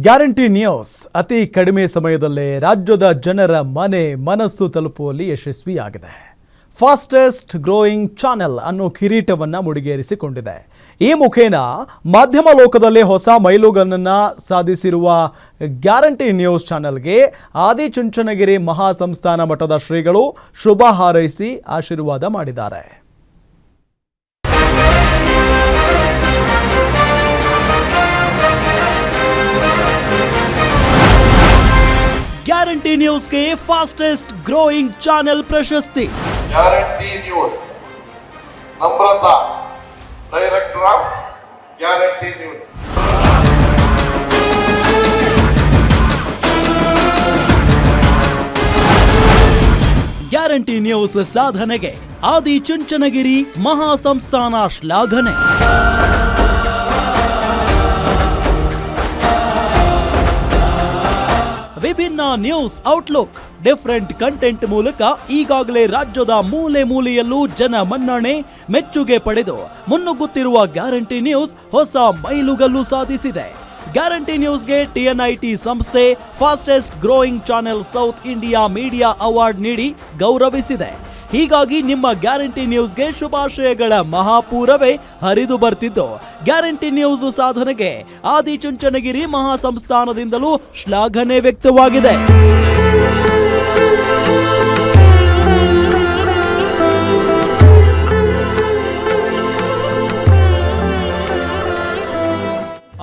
Guarantee news ಅತಿ ಕಡಿಮೆ ಸಮಯದಲ್ಲೇ ರಾಜ್ಯದ ಜನರ ಮನೆ ಮನಸ್ಸು ತಲುಪುವಲ್ಲಿ ಯಶಸ್ವಿಯಾಗಿದೆ. ಫಾಸ್ಟೆಸ್ಟ್ ಗ್ರೋಯಿಂಗ್ ಚಾನೆಲ್ ಅನ್ನೋ ಕಿರೀಟವನ್ನು ಮುಡಿಗೇರಿಸಿಕೊಂಡಿದೆ. ಈ ಮುಖೇನ ಮಾಧ್ಯಮ ಲೋಕದಲ್ಲಿ ಹೊಸ ಮೈಲುಗಲ್ಲನ್ನು ಸಾಧಿಸಿರುವ ಗ್ಯಾರಂಟಿ ನ್ಯೂಸ್ ಚಾನೆಲ್ಗೆ ಆದಿಚುಂಚನಗಿರಿ ಮಹಾಸಂಸ್ಥಾನ ಮಠದ ಶ್ರೀಗಳು ಶುಭ ಹಾರೈಸಿ ಆಶೀರ್ವಾದ ಮಾಡಿದ್ದಾರೆ. ಗ್ಯಾರಂಟಿ ನ್ಯೂಸ್ಗೆ ಫಾಸ್ಟೆಸ್ಟ್ ಗ್ರೋಯಿಂಗ್ ಚಾನೆಲ್ ಪ್ರಶಸ್ತಿ guarantee news Namrata director of guarantee news guarantee news ಸಾಧನೆಗೆ ಆದಿ ಚುಂಚನಗಿರಿ ಮಹಾಸಂಸ್ಥಾನ ಶ್ಲಾಘನೆ ವಿಭಿನ್ನ ನ್ಯೂಸ್ ಔಟ್ಲುಕ್ ಡಿಫರೆಂಟ್ ಕಂಟೆಂಟ್ ಮೂಲಕ ಈಗಾಗಲೇ ರಾಜ್ಯದ ಮೂಲೆ ಮೂಲೆಯಲ್ಲೂ ಜನ ಮನ್ನಣೆ, ಮೆಚ್ಚುಗೆ ಪಡೆದು ಮುನ್ನುಗ್ಗುತ್ತಿರುವ ಗ್ಯಾರಂಟಿ ನ್ಯೂಸ್ ಹೊಸ ಮೈಲುಗಲ್ಲು ಸಾಧಿಸಿದೆ. ಗ್ಯಾರಂಟಿ ನ್ಯೂಸ್ಗೆ ಟಿಎನ್ಐಟಿ ಸಂಸ್ಥೆ fastest growing channel South India media award ನೀಡಿ ಗೌರವಿಸಿದೆ. ಹೀಗಾಗಿ ನಿಮ್ಮ ಗ್ಯಾರಂಟಿ ನ್ಯೂಸ್ಗೆ ಶುಭಾಶಯಗಳ ಮಹಾಪೂರವೇ ಹರಿದು ಬರ್ತಿದ್ದು. ಗ್ಯಾರಂಟಿ ನ್ಯೂಸ್ ಸಾಧನೆಗೆ ಆದಿಚುಂಚನಗಿರಿ ಮಹಾಸಂಸ್ಥಾನದಿಂದಲೂ ಶ್ಲಾಘನೆ ವ್ಯಕ್ತವಾಗಿದೆ.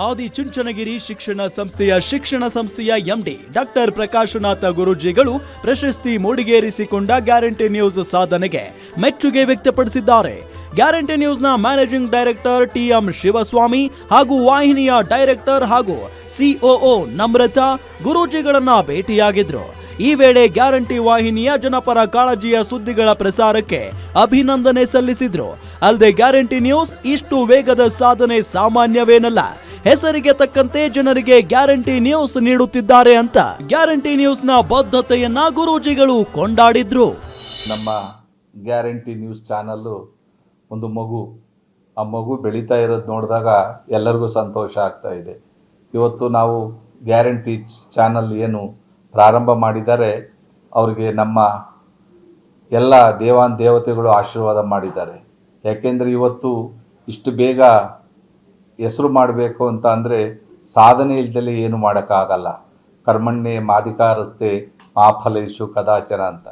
ಆದಿ ಚುಂಚನಗಿರಿ ಶಿಕ್ಷಣ ಸಂಸ್ಥೆಯ ಶಿಕ್ಷಣ ಸಂಸ್ಥೆಯ ಎಂಡಿ ಡಾಕ್ಟರ್ ಪ್ರಕಾಶನಾಥ ಗುರೂಜಿಗಳು ಪ್ರಶಸ್ತಿ ಮೂಡಿಗೇರಿಸಿಕೊಂಡ ಗ್ಯಾರಂಟಿ ನ್ಯೂಸ್ ಸಾಧನೆಗೆ ಮೆಚ್ಚುಗೆ ವ್ಯಕ್ತಪಡಿಸಿದ್ದಾರೆ. Guarantee ನ್ಯೂಸ್ನ managing director T M Shivaswamy ಹಾಗೂ ವಾಹಿನಿಯ ಡೈರೆಕ್ಟರ್ ಹಾಗೂ ಸಿಒಒ ನಮ್ರತಾ ಗುರೂಜಿಗಳನ್ನ ಭೇಟಿಯಾಗಿದ್ರು. ಈ ವೇಳೆ ಗ್ಯಾರಂಟಿ ವಾಹಿನಿಯ ಜನಪರ ಕಾಳಜಿಯ ಸುದ್ದಿಗಳ ಪ್ರಸಾರಕ್ಕೆ ಅಭಿನಂದನೆ ಸಲ್ಲಿಸಿದ್ರು. ಅಲ್ಲದೆ ಗ್ಯಾರಂಟಿ ನ್ಯೂಸ್ ಇಷ್ಟು ವೇಗದ ಸಾಧನೆ ಸಾಮಾನ್ಯವೇನಲ್ಲ. ಹೆಸರಿಗೆ ತಕ್ಕಂತೆ ಜನರಿಗೆ ಗ್ಯಾರಂಟಿ ನ್ಯೂಸ್ ನೀಡುತ್ತಿದ್ದಾರೆ ಅಂತ ಗ್ಯಾರಂಟಿ ನ್ಯೂಸ್ನ ಬದ್ಧತೆಯನ್ನ ಗುರೂಜಿಗಳು ಕೊಂಡಾಡಿದ್ರು. ನಮ್ಮ ಗ್ಯಾರಂಟಿ ನ್ಯೂಸ್ ಚಾನಲ್ಲು ಒಂದು ಮಗು. ಆ ಮಗು ಬೆಳೀತಾ ಇರೋದು ನೋಡಿದಾಗ ಎಲ್ಲರಿಗೂ ಸಂತೋಷ ಆಗ್ತಾ ಇದೆ. ಇವತ್ತು ನಾವು ಗ್ಯಾರಂಟಿ ಚಾನಲ್ ಏನು ಪ್ರಾರಂಭ ಮಾಡಿದ್ದಾರೆ ಅವರಿಗೆ ನಮ್ಮ ಎಲ್ಲ ದೇವಾನ್ ದೇವತೆಗಳು ಆಶೀರ್ವಾದ ಮಾಡಿದ್ದಾರೆ. ಯಾಕೆಂದರೆ ಇವತ್ತು ಇಷ್ಟು ಬೇಗ ಹೆಸರು ಮಾಡಬೇಕು ಅಂತ ಅಂದರೆ ಸಾಧನೆ ಇಲ್ದಲೇ ಏನು ಮಾಡೋಕ್ಕಾಗಲ್ಲ. ಕರ್ಮಣ್ಣೆ ಮಾಧಿಕಾರಸ್ತೆ ಮಾಫಲೇಶು ಕದಾಚರ ಅಂತ.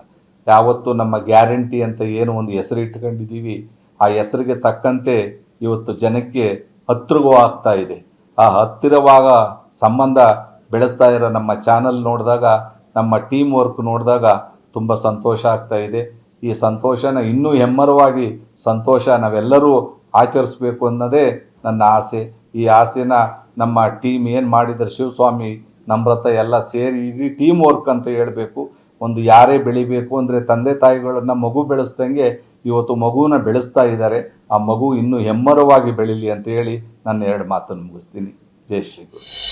ಯಾವತ್ತು ನಮ್ಮ ಗ್ಯಾರಂಟಿ ಅಂತ ಏನು ಒಂದು ಹೆಸರು ಇಟ್ಕೊಂಡಿದ್ದೀವಿ. ಆ ಹೆಸರಿಗೆ ತಕ್ಕಂತೆ ಇವತ್ತು ಜನಕ್ಕೆ ಹತ್ತಿರವಾಗ್ತಾ ಇದೆ. ಆ ಹತ್ತಿರವಾಗ ಸಂಬಂಧ ಬೆಳೆಸ್ತಾ ಇರೋ ನಮ್ಮ ಚಾನಲ್ ನೋಡಿದಾಗ, ನಮ್ಮ ಟೀಮ್ ವರ್ಕ್ ನೋಡಿದಾಗ ತುಂಬ ಸಂತೋಷ ಆಗ್ತಾ ಇದೆ. ಈ ಸಂತೋಷನ ಇನ್ನೂ ಹೆಮ್ಮರವಾಗಿ ಸಂತೋಷ ನಾವೆಲ್ಲರೂ ಆಚರಿಸ್ಬೇಕು ಅನ್ನೋದೇ ನನ್ನ ಆಸೆ. ಈ ಆಸೆನ ನಮ್ಮ ಟೀಮ್ ಏನು ಮಾಡಿದ್ದಾರೆ ಶಿವಸ್ವಾಮಿ, ನಮ್ರತ ಎಲ್ಲ ಸೇರಿ ಇಡೀ ಟೀಮ್ ವರ್ಕ್ ಅಂತ ಹೇಳಬೇಕು. ಒಂದು ಯಾರೇ ಬೆಳಿಬೇಕು ಅಂದರೆ ತಂದೆ ತಾಯಿಗಳನ್ನ ಮಗು ಬೆಳೆಸ್ದಂಗೆ ಇವತ್ತು ಮಗುವನ್ನ ಬೆಳೆಸ್ತಾ ಇದ್ದಾರೆ. ಆ ಮಗು ಇನ್ನೂ ಹೆಮ್ಮರವಾಗಿ ಬೆಳೀಲಿ ಅಂತ ಹೇಳಿ ನನ್ನ ಎರಡು ಮಾತನ್ನು ಮುಗಿಸ್ತೀನಿ. ಜೈ ಶ್ರೀ ಗುರು.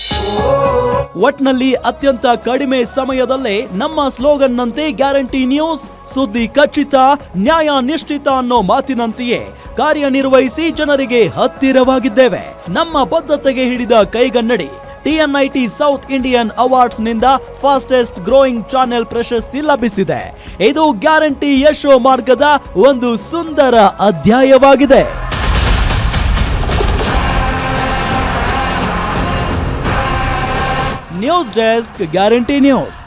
ಒಟ್ನಲ್ಲಿ ಅತ್ಯಂತ ಕಡಿಮೆ ಸಮಯದಲ್ಲೇ ನಮ್ಮ ಸ್ಲೋಗನ್ನಂತೆ ಗ್ಯಾರಂಟಿ ನ್ಯೂಸ್, ಸುದ್ದಿ ಖಚಿತ, ನ್ಯಾಯ ನಿಶ್ಚಿತ ಅನ್ನೋ ಮಾತಿನಂತೆಯೇ ಕಾರ್ಯನಿರ್ವಹಿಸಿ ಜನರಿಗೆ ಹತ್ತಿರವಾಗಿದ್ದೇವೆ. ನಮ್ಮ ಬದ್ಧತೆಗೆ ಹಿಡಿದ ಕೈಗನ್ನಡಿ ಟಿಎನ್ಐಟಿ ಸೌತ್ ಇಂಡಿಯನ್ ಅವಾರ್ಡ್ಸ್ನಿಂದ ಫಾಸ್ಟೆಸ್ಟ್ ಗ್ರೋಯಿಂಗ್ ಚಾನೆಲ್ ಪ್ರಶಸ್ತಿ ಲಭಿಸಿದೆ. ಇದು ಗ್ಯಾರಂಟಿ ಯಶೋ ಮಾರ್ಗದ ಒಂದು ಸುಂದರ ಅಧ್ಯಾಯವಾಗಿದೆ. News desk guarantee news